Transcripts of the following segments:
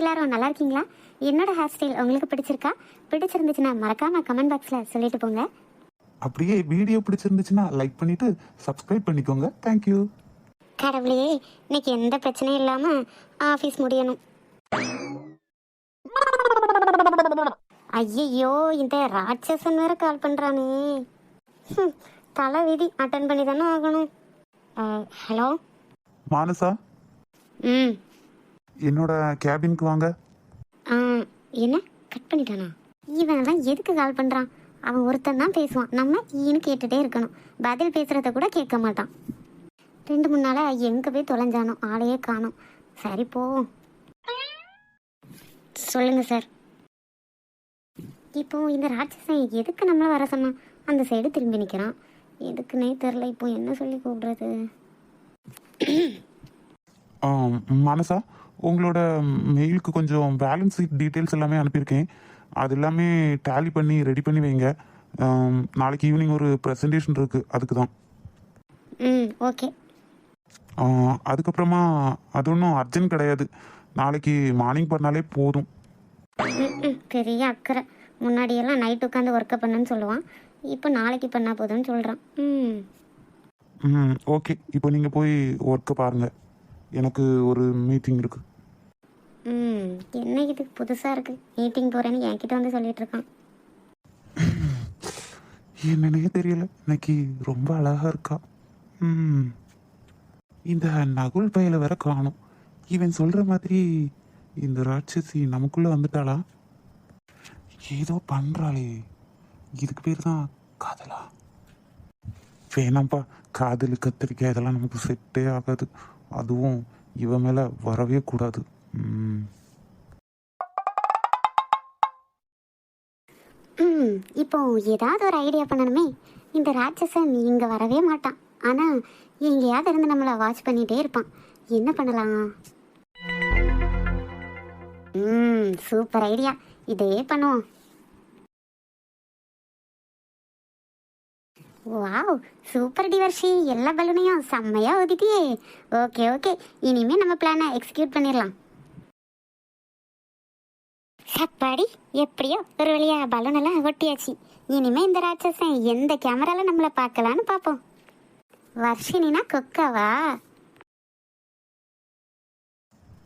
எல்லாரும் நல்லா இருக்கீங்களா? என்னோட ஹேர் ஸ்டைல் உங்களுக்கு பிடிச்சிருக்கா? பிடிச்சிருந்துச்சுன்னா மறக்காம கமெண்ட் பாக்ஸ்ல சொல்லிட்டு போங்க. அப்படியே வீடியோ பிடிச்சிருந்துச்சுன்னா லைக் பண்ணிட்டு சப்ஸ்கிரைப் பண்ணிக்கோங்க. தேங்க்யூ கடவுளே இன்னைக்கு எந்த பிரச்சனையும் இல்லாம ஆபீஸ் முடியணும். ஐயையோ இந்த ராட்சசன் வேற கால் பண்றானே. ஹம், தலை விதி அட்டன் பண்ணி தானே ஆகணும் ஹலோ மானசா? ம். என்னோட கேபினுக்கு வாங்க. என்ன? கட் பண்ணிட்டானா? இவன் தான் எதுக்கு கால் பண்றான்? அவன் ஒருத்தன் தான் பேசுவான். நம்ம ஈன்னு கேட்டுட்டே இருக்கணும். பதில் பேசுறத கூட கேட்க மாட்டான். ரெண்டு மூணு நாளா எங்க போய் தொலைஞ்சானோ? ஆளையே காணோம். சரி போவோம். சொல்லுங்க சார் இப்போ இந்த ராட்சசன் எதுக்கு நம்மள வர சொன்னான்? அந்த சைடு திரும்பி நிற்கிறான் எதுக்குன்னே தெரில இப்போ என்ன சொல்லி கூப்பிடுறது? மானசா? உங்களோட மெயிலுக்கு கொஞ்சம் பேலன்ஸ் ஷீட் டீட்டெயில்ஸ் எல்லாமே அனுப்பியிருக்கேன். அது எல்லாமே டேலி பண்ணி ரெடி பண்ணி வைங்க. நாளைக்கு ஈவினிங் ஒரு ப்ரெசன்டேஷன் இருக்குது அதுக்கு தான் ம் ஓகே அதுக்கப்புறமா அது ஒன்றும் அர்ஜென்ட் கிடையாது. நாளைக்கு மார்னிங் பண்ணாலே போதும். பெரிய அக்கறை. முன்னாடியெல்லாம் நைட் உட்காந்து ஒர்க்கை பண்ணுன்னு சொல்லுவான். இப்போ நாளைக்கு பண்ணா போதும்னு சொல்கிறான் ம். ம் ஓகே இப்போ நீங்கள் போய் ஒர்க்கை பாருங்கள் எனக்கு ஒரு மீட்டிங் இருக்குது ம் என்ன இது? புதுசாக இருக்குது மீட்டிங் போகிறேன்னு என்கிட்ட வந்து சொல்லிட்டு இருக்கான். என்னன்னே தெரியல. இன்னைக்கு ரொம்ப அழகா இருக்கா. ம். இந்த நகுல் பயல வேற காணும். இவன் சொல்ற மாதிரி இந்த ராட்சசி நமக்குள்ள வந்துட்டாளா? ஏதோ பண்றாளே. இதுக்கு பேர் தான் காதலா? வேணாம்ப்பா. காதல் கத்திரிக்காய் இதெல்லாம் நமக்கு செட்டே ஆகாது. அதுவும் இவன் மேல வரவே கூடாது. ம். இப்போ ஏதாவது ஒரு ஐடியா பண்ணணுமே. இந்த ராட்சசன் இங்கே வரவே மாட்டான். ஆனால் எங்கேயாவது இருந்து நம்மளை வாட்ச் பண்ணிகிட்டே இருப்பான். என்ன பண்ணலாம்? ம் சூப்பர் ஐடியா இதே பண்ணுவோம். வாவ் சூப்பர் டிவர்ஷி எல்லா பலூனையும் செம்மையாக ஊதிட்டியே ஓகே ஓகே. இனிமே நம்ம பிளானை எக்ஸிக்யூட் பண்ணிடலாம் சப்பாடி எப்படியோ ஒரு வழியாக பலூனெல்லாம் ஒட்டியாச்சு. இனிமே இந்த ராட்சசன் எந்த கேமரால நம்மளை பார்க்கலான்னு பார்ப்போம் வர்ஷினினா கொக்காவா?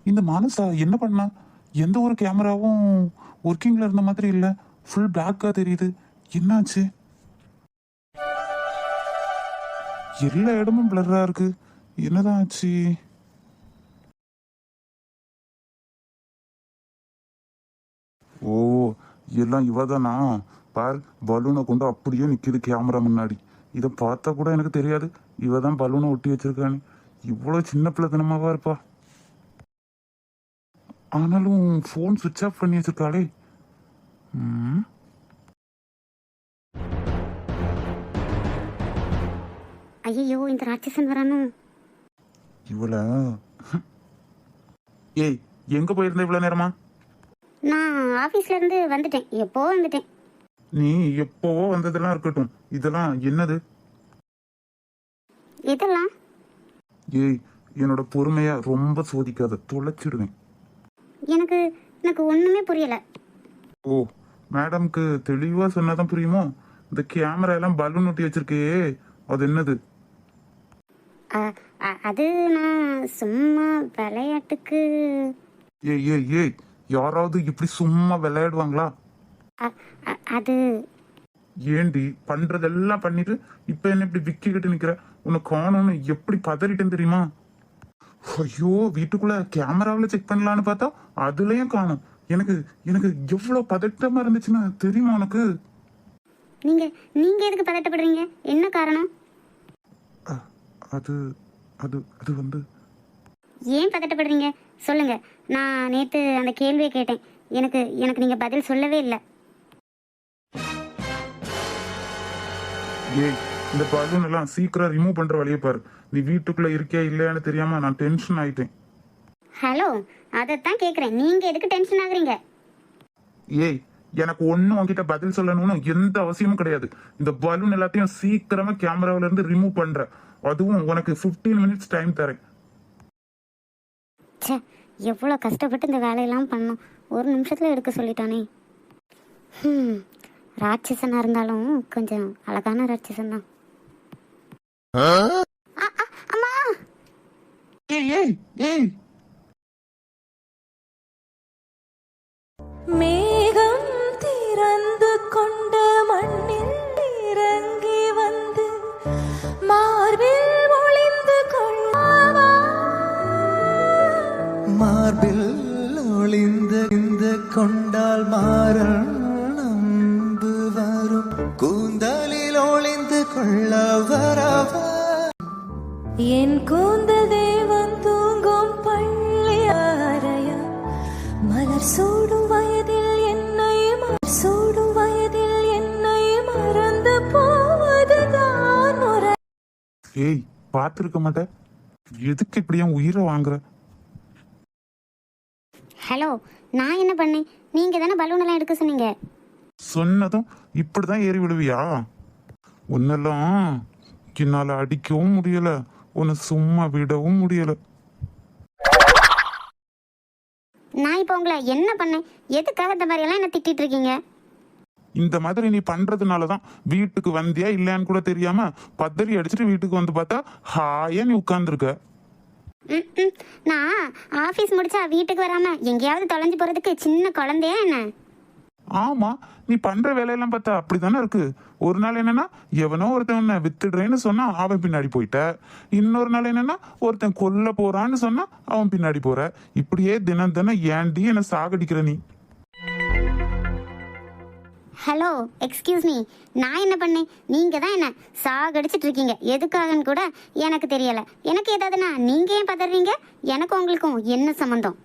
இந்த மானசா என்ன பண்ணா? எந்த ஒரு கேமராவும் ஒர்க்கிங்ல இருந்த மாதிரி இல்லை. ஃபுல் பிளாக்காக தெரியுது. என்னாச்சு? எல்லா இடமும் பிளர்ரா இருக்கு. என்னதான் ஆச்சு? ஓ எல்லாம் இவதானா? பார் பலூனை கொண்டு அப்படியே நிக்குது கேமரா முன்னாடி. இதை பார்த்தா கூட எனக்கு தெரியாது. இவ தான் பலூனை ஒட்டி வச்சிருக்கான்னு இவ்வளோ சின்ன பிள்ளைத்தனமாவா இருப்பா. ஆனாலும் ஃபோன் சுவிட்ச் ஆஃப் பண்ணி வச்சிருக்காளே. ம்? ஐயோ இந்த ராட்சசன் வரானோ? இவள? ஏய் எங்க போயிருந்த இவ்வளவு நேரமா? நான் ஆஃபீஸ்ல இருந்து வந்துட்டேன். எப்போ வந்துட்டேன்? நீ எப்போவோ வந்ததெல்லாம் இருக்கட்டும். இதெல்லாம் என்னது? இதெல்லாம்? ஏய் என்னோட பொறுமைய ரொம்ப சோதிக்காத தொலைச்சிடுவேன் எனக்கு எனக்கு ஒண்ணுமே புரியல. ஓ மேடம்க்கு தெளிவா சொன்னாதான் புரியுமோ? இந்த கேமரா எல்லாம் பலூன் ஒட்டி வச்சிருக்கே அது என்னது? அது நான் சும்மா விளையாட்டுக்கு. ஏய் ஏய் ஏய் யாராவது இப்படி சும்மா விளையாடுவாங்களா? அது. ஏண்டி பண்றதெல்லாம் பண்ணிட்டு இப்ப என்ன இப்படி விக்கிக்கிட்டு நிக்கிற? உன்னை காணும்னு எப்படி பதறிட்டேன் தெரியுமா? ஐயோ வீட்டுக்குள்ள கேமராவுல செக் பண்ணலான்னு பார்த்தா அதுலயும் காணும். எனக்கு எனக்கு எவ்வளவு பதட்டமா இருந்துச்சுன்னு தெரியுமா உனக்கு? நீங்க நீங்க எதுக்கு பதட்டப்படுறீங்க? என்ன காரணம்? அது அது அது வந்து ஏன் பதட்டப்படுறீங்க? சொல்லுங்க. நான் நேத்து அந்த கேள்வியை கேட்டேன். எனக்கு எனக்கு நீங்க பதில் சொல்லவே இல்லை. ஏய் இந்த பலூன் எல்லாம் சீக்கிரம் ரிமூவ் பண்ற வழியை பாரு. நீ வீட்டுக்குள்ள இருக்கியா இல்லையான்னு தெரியாம நான் டென்ஷன் ஆயிட்டேன். ஹலோ அதைத்தான் கேட்குறேன் நீங்க எதுக்கு டென்ஷன் ஆகுறீங்க? ஏய் எனக்கு ஒண்ணும் உன்கிட்ட பதில் சொல்லணும்னு எந்த அவசியமும் கிடையாது. இந்த பலூன் எல்லாத்தையும் சீக்கிரமா கேமராவில இருந்து ரிமூவ் பண்ற. அதுவும் உனக்கு 15 மினிட்ஸ் டைம் தரேன். ச்சே எவ்வளோ கஷ்டப்பட்டு இந்த வேலையெல்லாம் பண்ணோம். ஒரு நிமிஷத்தில் எடுக்க சொல்லிட்டானே. ம் ராட்சசனாக இருந்தாலும் கொஞ்சம் அழகான ராட்சசன் தான். அம்மா! ஏய் ஏய் ஏய்! மேகம் கொண்டால் நம்பு வரும் கூந்தலில் ஒளிந்து கொள்ள வரவா என் கூந்தல் தேவன் தூங்கும் பள்ளி அறையா மலர் சூடும் வயதில் என்னை மலர் சூடும் வயதில் என்னை மறந்து போவதுதான் ஏய் பார்த்துருக்க மாட்டேன் எதுக்கு இப்படி என் உயிரை வாங்குற? ஹலோ நான் என்ன பண்ணேன்? நீங்கள் தானே பலூன் எல்லாம் எடுக்க சொன்னீங்க? சொன்னதும் இப்படிதான் ஏறி விடுவியா? உன்னெல்லாம் என்னால அடிக்கவும் முடியல உன்னை சும்மா விடவும் முடியல. நான் இப்போ உங்களை என்ன பண்ணேன்? எதுக்காக இந்த மாதிரியெல்லாம் என்ன திட்டிட்டு இருக்கீங்க? இந்த மாதிரி நீ பண்றதுனால தான் வீட்டுக்கு வந்தியா இல்லையான்னு கூட தெரியாம பத்தரி அடிச்சுட்டு வீட்டுக்கு வந்து பார்த்தா ஹாயா நீ உட்கார்ந்துருக்க. ம், நான் ஆஃபீஸ் முடிச்சா வீட்டுக்கு வராம எங்கேயாவது தொலைஞ்சு போறதுக்கு சின்ன குழந்தையா என்ன? ஆமா நீ பண்ற வேலையெல்லாம் பார்த்தா அப்படிதானே இருக்கு. ஒரு நாள் என்னன்னா எவனோ ஒருத்தன் உன்னை வித்துடுறேன்னு சொன்னா அவன் பின்னாடி போயிட்ட. இன்னொரு நாள் என்னன்னா ஒருத்தன் கொல்ல போறான்னு சொன்னா அவன் பின்னாடி போற. இப்படியே தினம் தினம் ஏன்டி என்ன சாகடிக்கிற நீ? ஹலோ எக்ஸ்கியூஸ் மீ நான் என்ன பண்ணேன்? நீங்கள் தான் என்ன சாகடிச்சிட்டு இருக்கீங்க. எதுக்காகன்னு கூட எனக்கு தெரியலை. எனக்கு ஏதாவதுனா நீங்கள் ஏன் பதறீங்க? எனக்கும் உங்களுக்கும் என்ன சம்மந்தம்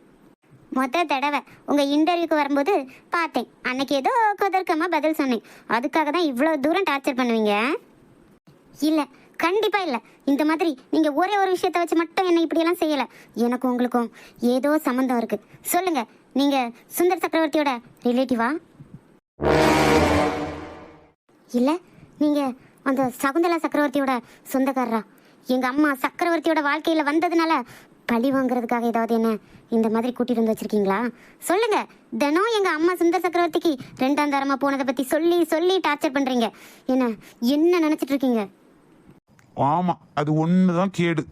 மொத்த தடவை உங்கள் இன்டர்வியூக்கு வரும்போது பார்த்தேன். அன்னைக்கு ஏதோ குதர்க்கமா பதில் சொன்னேன். அதுக்காக தான் இவ்வளோ தூரம் டார்ச்சர் பண்ணுவீங்க? இல்லை கண்டிப்பாக இல்லை. இந்த மாதிரி நீங்கள் ஒரே ஒரு விஷயத்தை வச்சு மட்டும் என்ன இப்படியெல்லாம் செய்யலை. எனக்கும் உங்களுக்கும் ஏதோ சம்மந்தம் இருக்குது சொல்லுங்கள் நீங்கள் சுந்தர் சக்கரவர்த்தியோட ரிலேட்டிவா இல்ல நீங்க அந்த சகுந்தலா சக்கரவர்த்தியோட சொந்தக்காரரா? எங்க அம்மா சக்கரவர்த்தியோட வாழ்க்கையில வந்ததுனால பழி வாங்குறதுக்காக ஏதாவது என்ன இந்த மாதிரி கூட்டிட்டு வந்து வச்சிருக்கீங்களா? சொல்லுங்க. தினம் எங்க அம்மா சுந்தர் சக்கரவர்த்திக்கு ரெண்டாம் தரமா போனதை பத்தி சொல்லி சொல்லி டார்ச்சர் பண்றீங்க. என்ன என்ன நினைச்சிட்டு இருக்கீங்க? ஆமா அது ஒண்ணுதான் கேடு.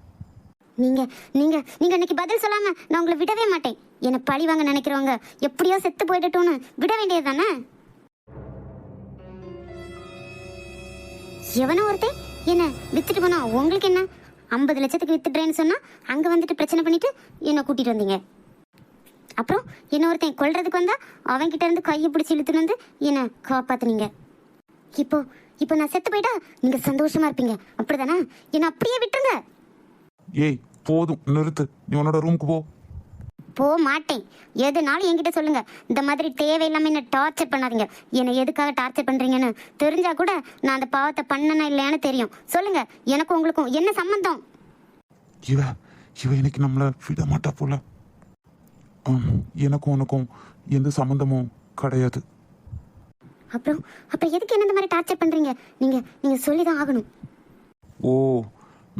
நீங்க நீங்க நீங்க இன்னைக்கு பதில் சொல்லாம நான் உங்களை விடவே மாட்டேன். என்ன பழி வாங்க நினைக்கிறவங்க எப்படியோ செத்து போயிடட்டும்னு விட வேண்டியது தானே எவனோ ஒருத்தன் என்ன வித்துட்டு போனா உங்களுக்கு என்ன? ஐம்பது லட்சத்துக்கு வித்துடுறேன்னு சொன்னா அங்க வந்துட்டு பிரச்சனை பண்ணிட்டு என்ன கூட்டிட்டு வந்தீங்க. அப்புறம் என்ன ஒருத்தன் கொல்றதுக்கு வந்தா அவன்கிட்ட இருந்து கையை பிடிச்சி இழுத்துட்டு வந்து என்ன காப்பாத்துனீங்க. இப்போ இப்போ நான் செத்து போயிட்டா நீங்க சந்தோஷமா இருப்பீங்க. அப்படிதானே? என்ன அப்படியே விட்டுருங்க. ஏய் போதும் நிறுத்து. நீ உன்னோட ரூமுக்கு போ. போக மாட்டேன் எதுனாலும் என்கிட்ட சொல்லுங்க. இந்த மாதிரி தேவையில்லாம என்ன டார்ச்சர் பண்ணாதீங்க. என்னை எதுக்காக டார்ச்சர் பண்றீங்கன்னு தெரிஞ்சா கூட நான் அந்த பாவத்தை பண்ணனா இல்லையான்னு தெரியும். சொல்லுங்க. எனக்கும் உங்களுக்கும் என்ன சம்பந்தம்? இவ இவ இன்னைக்கு நம்மள விட மாட்டா போல. எனக்கும் உனக்கும் எந்த சம்மந்தமும் கிடையாது. அப்புறம் அப்புறம் எதுக்கு என்ன இந்த மாதிரி டார்ச்சர் பண்றீங்க? நீங்க நீங்க சொல்லிதான் ஆகணும். ஓ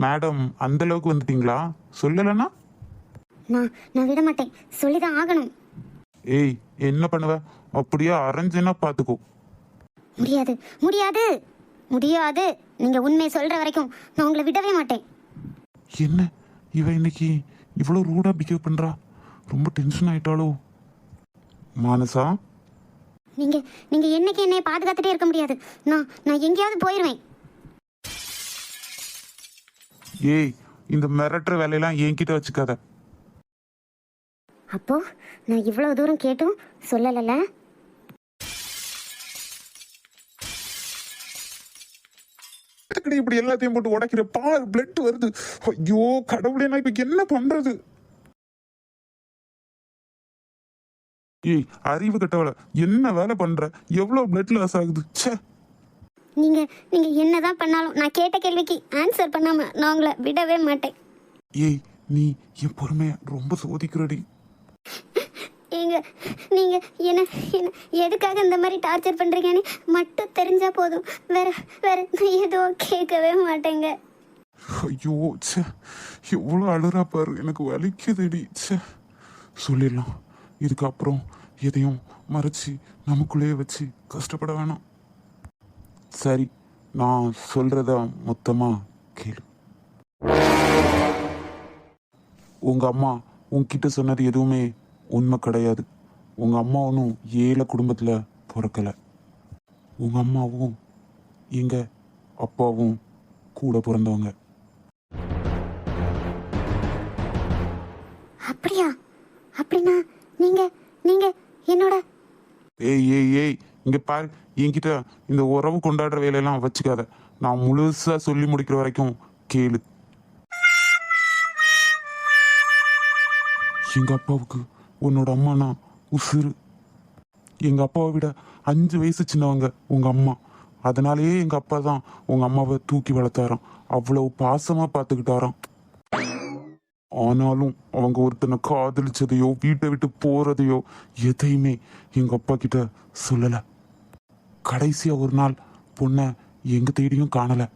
மேடம் அந்த அளவுக்கு வந்துட்டீங்களா? சொல்லலைன்னா? நான் நான் விட மாட்டேன் சொல்லிதான் ஆகணும். ஏய் என்ன பண்ணுவ? அப்படியே அரைஞ்சேன்னா பார்த்துக்கோ முடியாது. முடியாது. முடியாது. நீங்க உண்மையை சொல்ற வரைக்கும் நான் உங்களை விடவே மாட்டேன். என்ன? இவ இன்னைக்கு இவ்வளோ ரூடாக பிஹேவ் பண்ணுறா ரொம்ப டென்ஷன் ஆயிட்டாளோ? மானசா? நீங்க நீங்க என்னைக்கு என்னைய பாதுகாத்துட்டே இருக்க முடியாது. நான் நான் எங்கேயாவது போயிடுவேன் ஏய் இந்த மிரட்டுற வேலையெல்லாம் என்கிட்ட வச்சுக்காத. அப்போ நான் இவ்வளவு தூரம் கேட்டும் சொல்லலைல்ல? எதுக்குடி இப்படி எல்லாத்தையும் போட்டு உடைக்கிற பால் பிளட் வருது. ஐயோ கடவுளே நான் இப்ப என்ன பண்றது? ஏய் அறிவு கட்டவள என்ன வேலை பண்ற? எவ்வளவு பிளட் லாஸ் ஆகுது? ச்சே. நீங்க நீங்க என்னதான் பண்ணாலும் நான் கேட்ட கேள்விக்கு ஆன்சர் பண்ணாம நான் உங்களை விடவே மாட்டேன். ஏய் நீ என் பொறுமைய ரொம்ப சோதிக்கிறடி. நீங்கள் நீங்க என்ன என்ன எதுக்காக இந்த மாதிரி டார்ச்சர் பண்றீங்கன்னு மட்டும் தெரிஞ்சா போதும். வேற வேற எதுவும் கேட்கவே மாட்டேங்க. ஐயோ சே எவ்வளவு அழுறா பாரு. எனக்கு வலிக்குதுடி சே சொல்லிடலாம். இதுக்கப்புறம் எதையும் மறைச்சி நமக்குள்ளேயே வச்சு கஷ்டப்பட வேணாம். சரி நான் சொல்கிறத மொத்தமாக கேளு. உங்க அம்மா உன்கிட்ட சொன்னது எதுவுமே உண்மை கிடையாது. உங்க அம்மா ஒன்றும் ஏழை குடும்பத்துல பிறக்கல. உங்க அம்மாவும் எங்க அப்பாவும் கூட பிறந்தவங்க. அப்படியா? அப்படின்னா நீங்க நீங்க என்னோட ஏய் ஏய் ஏய் இங்க பாரு. என்கிட்ட இந்த உறவு கொண்டாடுற வேலையெல்லாம் வச்சுக்காத. நான் முழுசா சொல்லி முடிக்கிற வரைக்கும் கேளு. எங்க அப்பாவுக்கு உன்னோட அம்மானா உசுறு எங்கள் அப்பாவை விட அஞ்சு வயசு சின்னவங்க உங்கள் அம்மா. அதனாலேயே எங்கள் அப்பா தான் உங்கள் அம்மாவை தூக்கி வளர்த்தாராம். அவ்வளவு பாசமாக பார்த்துக்கிட்டாராம் ஆனாலும் அவங்க ஒருத்தனை காதலிச்சதையோ வீட்டை விட்டு போறதையோ எதையுமே எங்கள் அப்பா கிட்ட சொல்லலை. கடைசியாக ஒரு நாள் பொண்ணை எங்கள் தேடியும் காணலை.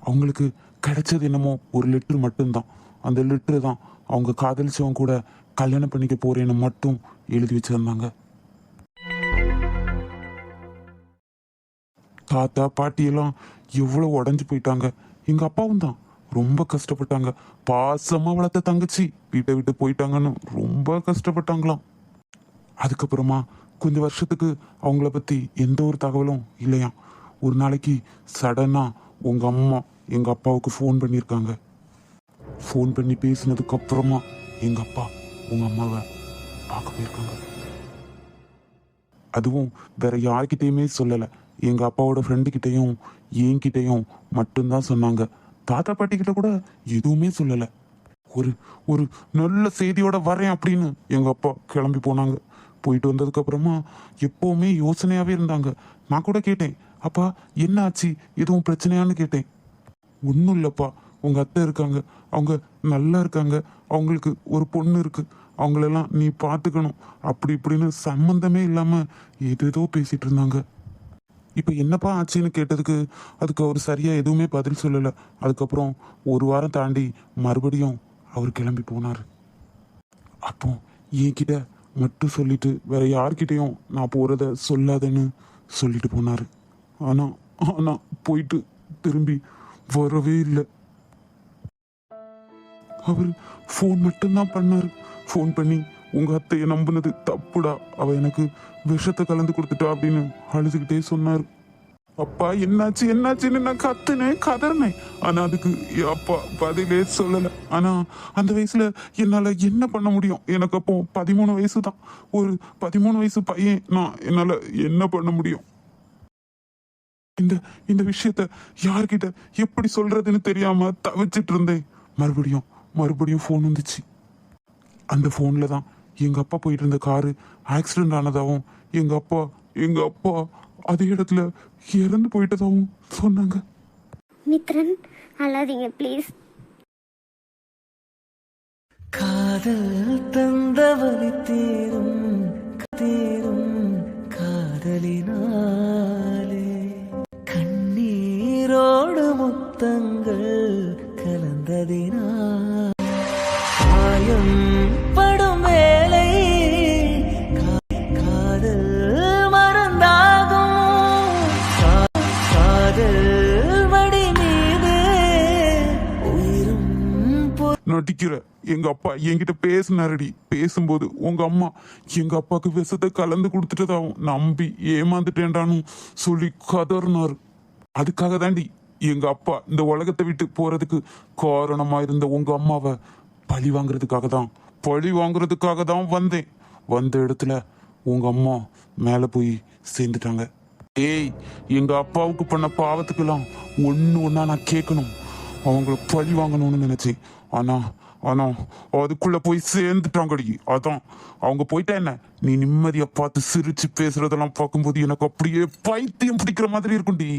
அவங்களுக்கு கிடைச்சது என்னமோ ஒரு லெட்ரு மட்டும்தான். அந்த லெட்ரு தான் அவங்க காதலிச்சவங்க கூட கல்யாணம் பண்ணிக்க போறேன்னு மட்டும் எழுதி வச்சிருந்தாங்க. தாத்தா பாட்டியெல்லாம் எவ்வளோ உடஞ்சி போயிட்டாங்க. எங்கள் அப்பாவும் தான் ரொம்ப கஷ்டப்பட்டாங்க. பாசமாக வளர்த்த தங்கச்சி வீட்டை விட்டு போயிட்டாங்கன்னு ரொம்ப கஷ்டப்பட்டாங்களாம். அதுக்கப்புறமா கொஞ்ச வருஷத்துக்கு அவங்கள பற்றி எந்த ஒரு தகவலும் இல்லையாம். ஒரு நாளைக்கு சடனாக உங்கள் அம்மா எங்கள் அப்பாவுக்கு ஃபோன் பண்ணியிருக்காங்க. ஃபோன் பண்ணி பேசினதுக்கு அப்புறமா எங்க அப்பா உங்க அம்மாவை பார்க்க போயிருக்காங்க அதுவும் வேற யார்கிட்டயுமே சொல்லல எங்க அப்பாவோட ஃப்ரெண்டு கிட்டயும் என்கிட்டயும் மட்டும்தான் சொன்னாங்க தாத்தா பாட்டி கிட்ட கூட எதுவுமே சொல்லல ஒரு ஒரு நல்ல செய்தியோட வரேன் அப்படின்னு எங்க அப்பா கிளம்பி போனாங்க போயிட்டு வந்ததுக்கு அப்புறமா எப்பவுமே யோசனையாவே இருந்தாங்க நான் கூட கேட்டேன் அப்பா என்ன ஆச்சு எதுவும் பிரச்சனையான்னு கேட்டேன் ஒன்றும் இல்லைப்பா உங்க அத்தை இருக்காங்க. அவங்க நல்லா இருக்காங்க. அவங்களுக்கு ஒரு பொண்ணு இருக்கு. அவங்களெல்லாம் நீ பார்த்துக்கணும் அப்படி இப்படின்னு சம்மந்தமே இல்லாம ஏதேதோ பேசிட்டு இருந்தாங்க. இப்போ என்னப்பா ஆச்சுன்னு கேட்டதுக்கு அதுக்கு அவர் சரியா எதுவுமே பதில் சொல்லல. அதுக்கப்புறம் ஒரு வாரம் தாண்டி மறுபடியும் அவர் கிளம்பி போனார். அப்போ என்கிட்ட மட்டும் சொல்லிட்டு வேற யார்கிட்டையும் நான் போறத சொல்லாதேன்னு சொல்லிட்டு போனார். ஆனா ஆனா போயிட்டு திரும்பி வரவே இல்லை. அவர் ஃபோன் மட்டும்தான் பண்ணார். ஃபோன் பண்ணி உங்கள் அத்தையை நம்பினது தப்புடா. அவ எனக்கு விஷத்தை கலந்து கொடுத்துட்டா அப்படின்னு அழுதுகிட்டே சொன்னார். அப்பா என்னாச்சு என்னாச்சுன்னு நான் கத்துனேன் கதறினேன். ஆனா அதுக்கு அப்பா பதிலே சொல்லல. ஆனா அந்த வயசுல என்னால என்ன பண்ண முடியும்? எனக்கு அப்போ பதிமூணு வயசு தான் ஒரு பதிமூணு வயசு பையன் நான் என்னால என்ன பண்ண முடியும்? இந்த இந்த விஷயத்த யார்கிட்ட எப்படி சொல்றதுன்னு தெரியாம தவிச்சிட்டு இருந்தேன். மறுபடியும் மறுபடியும் ஃபோன் வந்துச்சு. அந்த ஃபோன்ல தான் எங்க அப்பா போயிட்டு இருந்த காரு ஆக்சிடென்ட் ஆனதாவும் எங்க அப்பா எங்க அப்பா அதே இடத்துல இறந்து போயிட்டதாவும் சொன்னாங்க. மித்ரன் அழாதீங்க ப்ளீஸ் காதல் தந்தவழி தீரும் தீரும் காதலினாலே. கண்ணீரோடு முத்தங்கள் காயம் படும் வேலை காதல் மறந்தாகும். காதல் வடி மீது உயிரும் நடிக்கிற எங்க அப்பா என்கிட்ட பேசினாரடி. பேசும்போது உங்க அம்மா எங்க அப்பாக்கு விஷத்தை கலந்து கொடுத்துட்டதாவும் நம்பி ஏமாந்துட்டேன்டானும் சொல்லி கதறினாரு. அதுக்காக தாண்டி எங்க அப்பா இந்த உலகத்தை விட்டு போறதுக்கு காரணமா இருந்த உங்க அம்மாவை பழி வாங்குறதுக்காக தான் பழி வாங்குறதுக்காக தான் வந்தேன். வந்த இடத்துல உங்க அம்மா மேல போய் சேர்ந்துட்டாங்க. ஏய் எங்க அப்பாவுக்கு பண்ண பாவத்துக்கெல்லாம் ஒன்று ஒன்றா நான் கேட்கணும். அவங்கள பழி வாங்கணும்னு நினைச்சேன். ஆனா ஆனா அதுக்குள்ள போய் சேர்ந்துட்டாங்கடி. அதான் அவங்க போயிட்டா என்ன? நீ நிம்மதியா பார்த்து சிரிச்சு பேசுறதெல்லாம் பார்க்கும்போது எனக்கு அப்படியே பைத்தியம் பிடிக்கிற மாதிரி இருக்கும்டி.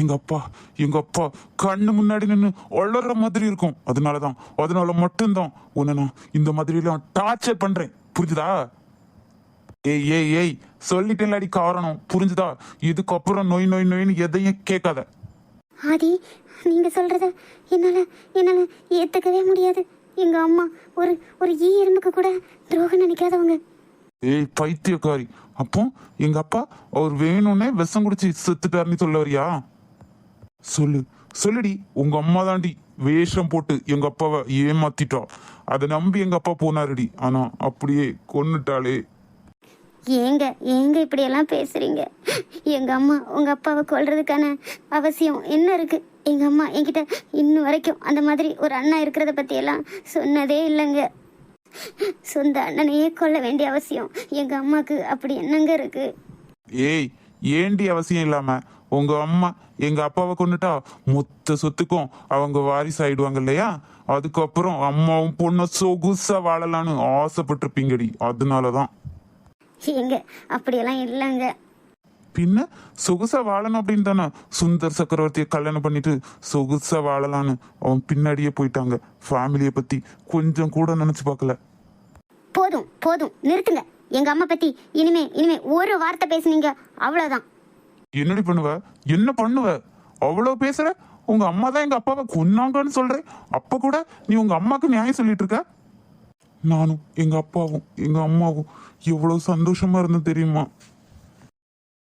எங்க அப்பா எங்க அப்பா கண்ணு முன்னாடி நின்று வளர்ற மாதிரி இருக்கும். அதனாலதான் அதனால மட்டும்தான் உன்னை நான் இந்த மாதிரி எல்லாம் டார்ச்சர் பண்றேன். புரிஞ்சுதா? ஏய் ஏய் ஏய் சொல்லிட்டேன்லடி காரணம். புரிஞ்சுதா? இதுக்கப்புறம் நோய் நோய் நோய்னு எதையும் கேட்காத. ஆதி நீங்க சொல்றத என்னால என்னால ஏத்துக்கவே முடியாது. எங்க அம்மா ஒரு ஒரு ஈ எறும்புக்கு கூட துரோகம் நினைக்காதவங்க. ஏய் பைத்தியக்காரி. அப்போ எங்க அப்பா அவர் வேணும்னே விஷம் குடிச்சு செத்துட்டாருன்னு சொல்ல வரியா? சொல்லு. சொல்லுடி. உங்க அம்மா தாண்டி வேஷம் போட்டு எங்க அப்பாவை ஏமாத்திட்டா. அதை நம்பி எங்க அப்பா போனாருடி. ஆனா அப்படியே கொன்னுட்டாளே. ஏங்க ஏங்க இப்படியெல்லாம் பேசுறீங்க? எங்க அம்மா உங்க அப்பாவை கொல்றதுக்கான அவசியம் என்ன இருக்கு? எங்க அம்மா என்கிட்ட இன்னும் வரைக்கும் அந்த மாதிரி ஒரு அண்ணா இருக்கிறத பத்தி எல்லாம் சொன்னதே இல்லைங்க. சொந்த அண்ணனையே கொல்ல வேண்டிய அவசியம் எங்க அம்மாக்கு அப்படி என்னங்க இருக்கு? ஏய் ஏண்டி அவசியம் இல்லாம? உங்க அம்மா எங்க அப்பாவை கொண்டுட்டா மொத்த சொத்துக்கும் அவங்க வாரிசு ஆயிடுவாங்க இல்லையா? அதுக்கப்புறம் அம்மாவும் பொண்ணை சொகுசா வாழலான்னு ஆசைப்பட்டிருப்பீங்கடி. அதனாலதான். ஏங்க அப்படியெல்லாம் இல்லைங்க. பின்ன சொகுசா வாழணும் அப்படின்னு தானே சுந்தர் சக்கரவர்த்தியை கல்யாணம் பண்ணிட்டு சொகுசா வாழலான்னு அவன் பின்னாடியே போயிட்டாங்க. ஃபேமிலியை பத்தி கொஞ்சம் கூட நினைச்சு பார்க்கல. போதும் போதும் நிறுத்துங்க. எங்க அம்மா பத்தி இனிமே இனிமே ஒரு வார்த்தை பேசுனீங்க அவ்வளவுதான். என்னடி பண்ணுவ? என்ன பண்ணுவ? அவ்வளோ பேசுற? உங்க அம்மா தான் எங்க அப்பாவை கொன்னாங்கன்னு சொல்ற. அப்ப கூட நீ உங்க அம்மாக்கு நியாயம் சொல்லிட்டு இருக்க? நானும் எங்க அப்பாவும் எங்க அம்மாவும் எவ்வளவு சந்தோஷமா இருந்தது தெரியுமா?